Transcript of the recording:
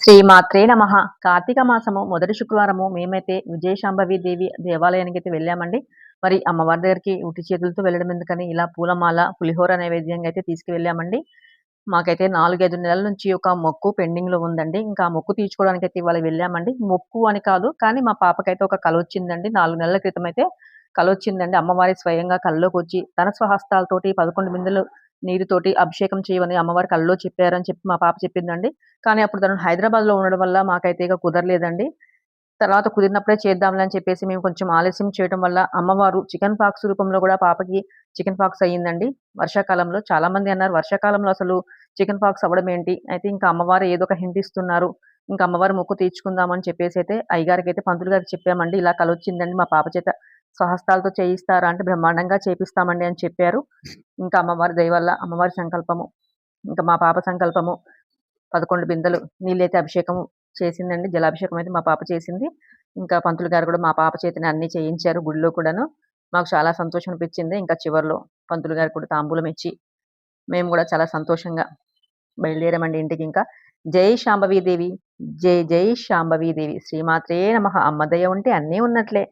శ్రీమాత్రే నమ. కార్తీక మాసము మొదటి శుక్రవారము మేమైతే విజయశాంభవి దేవి దేవాలయానికి అయితే వెళ్ళామండి. మరి అమ్మవారి దగ్గరికి ఉట్టి చేతులతో వెళ్ళడం ఎందుకని ఇలా పూలమాల పులిహోర నైవేద్యంగా అయితే తీసుకువెళ్ళామండి. మాకైతే నాలుగైదు నెలల నుంచి ఒక మొక్కు పెండింగ్లో ఉందండి. ఇంకా మొక్కు తీర్చుకోవడానికి అయితే ఇవాళ వెళ్ళామండి. మొక్కు అని కాదు కానీ మా పాపకైతే ఒక కళ వచ్చిందండి. నాలుగు నెలల క్రితం అయితే కళ వచ్చిందండి. అమ్మవారి స్వయంగా కళ్ళలోకి వచ్చి తన స్వహస్తాలతోటి పదకొండు బిందెలు నీరుతోటి అభిషేకం చేయమని అమ్మవారి కళ్ళలో చెప్పారని చెప్పి మా పాప చెప్పిందండి. కానీ అప్పుడు తను హైదరాబాద్లో ఉండడం వల్ల మాకైతే ఇక కుదరలేదండి. తర్వాత కుదిరినప్పుడే చేద్దాంలే అని చెప్పేసి మేము కొంచెం ఆలస్యం చేయడం వల్ల అమ్మవారు చికెన్ పాక్స్ రూపంలో కూడా పాపకి చికెన్ పాక్స్ అయ్యిందండి. వర్షాకాలంలో చాలా మంది అన్నారు వర్షాకాలంలో అసలు చికెన్ పాక్స్ అవ్వడం ఏంటి? అయితే ఇంకా అమ్మవారు ఏదో ఒక హింట్ ఇస్తున్నారు. ఇంకా అమ్మవారు మొక్కు తీర్చుకుందామని చెప్పేసి అయితే అయ్యగారికి అయితే పంతులు గారికి చెప్పామండి. ఇలా కల వచ్చిందండి మా పాప చేత. స్వహస్తాలతో చేయిస్తారా అంటే బ్రహ్మాండంగా చేపిస్తామండి అని చెప్పారు. ఇంకా అమ్మవారి దయవల్ల అమ్మవారి సంకల్పము ఇంకా మా పాప సంకల్పము పదకొండు బిందెలు నీళ్ళైతే అభిషేకం చేసిందండి. జలాభిషేకం అయితే మా పాప చేసింది. ఇంకా పంతులు గారు కూడా మా పాప చేతిని అన్ని చేయించారు గుడిలో కూడాను. మాకు చాలా సంతోషం అనిపించింది. ఇంకా చివర్లో పంతులు గారు కూడా తాంబూలం ఇచ్చి మేము కూడా చాలా సంతోషంగా బయలుదేరామండి ఇంటికి ఇంకా. జై శాంభవీదేవి జై జై శాంభవీదేవి. శ్రీమాత్రే నమ. అమ్మదయ ఉంటే అన్నీ ఉన్నట్లే.